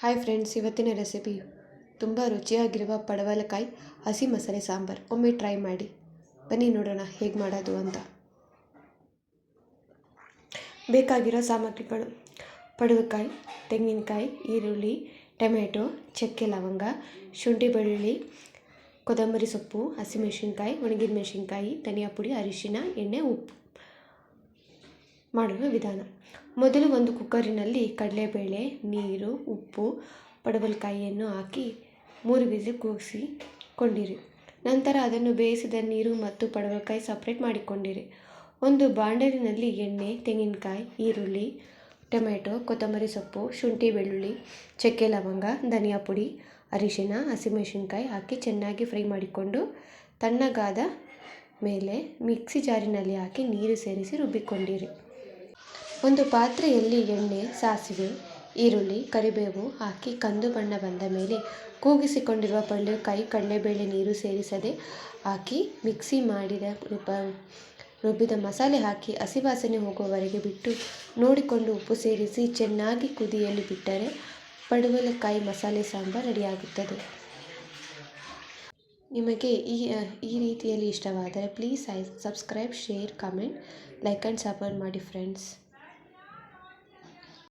Hi friends ಇವತ್ತಿನ recipe ತುಂಬ ರುಚಿಯಾಗಿರುವ ಪಡವಲಕಾಯಿ ಹಸಿ ಮಸಾಲೆ ಸಾಂಬಾರು. ಒಮ್ಮೆ ಟ್ರೈ ಮಾಡಿ. ಬನ್ನಿ ನೋಡೋಣ ಹೇಗೆ ಮಾಡೋದು ಅಂತ. ಬೇಕಾಗಿರೋ ಸಾಮಗ್ರಿಗಳು. ಪಡವಲಕಾಯಿ, ತೆಂಗಿನಕಾಯಿ, ಈರುಳ್ಳಿ, ಟೊಮೆಟೊ, ಚಕ್ಕೆ ಲವಂಗ, ಶುಂಠಿ ಬೆಳ್ಳುಳ್ಳಿ, ಕೊತ್ತಂಬರಿ ಸೊಪ್ಪು ಹಸಿಮೆಣಸಿನ್ಕಾಯಿ ಒಣಗಿದ ಮೆಣಸಿನ್ಕಾಯಿ, ಧನಿಯಾ ಪುಡಿ, ಅರಿಶಿನ, ಎಣ್ಣೆ, ಉಪ್ಪು. ಮಾಡುವ ವಿಧಾನ. ಮೊದಲು ಒಂದು ಕುಕ್ಕರಿನಲ್ಲಿ ಕಡಲೆಬೇಳೆ, ನೀರು, ಉಪ್ಪು, ಪಡವಲಕಾಯಿಯನ್ನು ಹಾಕಿ ಮೂರು ವಿಸಿಲ್ ಕೂಗಿಸಿಕೊಂಡಿರಿ. ನಂತರ ಅದನ್ನು ಬೇಯಿಸಿದ ನೀರು ಮತ್ತು ಪಡವಲಕಾಯಿ ಸಪ್ರೇಟ್ ಮಾಡಿಕೊಂಡಿರಿ. ಒಂದು ಬಾಂಡಲಿನಲ್ಲಿ ಎಣ್ಣೆ, ತೆಂಗಿನಕಾಯಿ, ಈರುಳ್ಳಿ, ಟೊಮೆಟೊ, ಕೊತ್ತಂಬರಿ ಸೊಪ್ಪು, ಶುಂಠಿ ಬೆಳ್ಳುಳ್ಳಿ, ಚಕ್ಕೆ ಲವಂಗ, ಧನಿಯಾ ಪುಡಿ ಅರಿಶಿನ ಹಸಿಮೆಣಸಿನ್ಕಾಯಿ ಹಾಕಿ ಚೆನ್ನಾಗಿ ಫ್ರೈ ಮಾಡಿಕೊಂಡು ತಣ್ಣಗಾದ ಮೇಲೆ ಮಿಕ್ಸಿ ಜಾರಿನಲ್ಲಿ ಹಾಕಿ ನೀರು ಸೇರಿಸಿ ರುಬ್ಬಿಕೊಂಡಿರಿ. ಒಂದು ಪಾತ್ರೆಯಲ್ಲಿ ಎಣ್ಣೆ, ಸಾಸಿವೆ, ಈರುಳ್ಳಿ, ಕರಿಬೇವು ಹಾಕಿ ಕಂದು ಬಣ್ಣ ಬಂದ ಮೇಲೆ ಕೂಗಿಸಿಕೊಂಡಿರುವ ಪಡವಲಕಾಯಿ ಕಡಲೆಬೇಳೆ ನೀರು ಸೇರಿಸದೆ ಹಾಕಿ ಮಿಕ್ಸಿ ಮಾಡಿದ ರುಬ್ಬ ರುಬ್ಬಿದ ಮಸಾಲೆ ಹಾಕಿ ಹಸಿ ವಾಸನೆ ಹೋಗುವವರೆಗೆ ಬಿಟ್ಟು ನೋಡಿಕೊಂಡು ಉಪ್ಪು ಸೇರಿಸಿ ಚೆನ್ನಾಗಿ ಕುದಿಯಲು ಬಿಟ್ಟರೆ ಪಡವಲಕಾಯಿ ಮಸಾಲೆ ಸಾಂಬಾರು ರೆಡಿಯಾಗುತ್ತದೆ. ನಿಮಗೆ ಈ ಈ ರೀತಿಯಲ್ಲಿ ಇಷ್ಟವಾದರೆ please I subscribe, share, comment, like and support ಮಾಡಿ ಫ್ರೆಂಡ್ಸ್.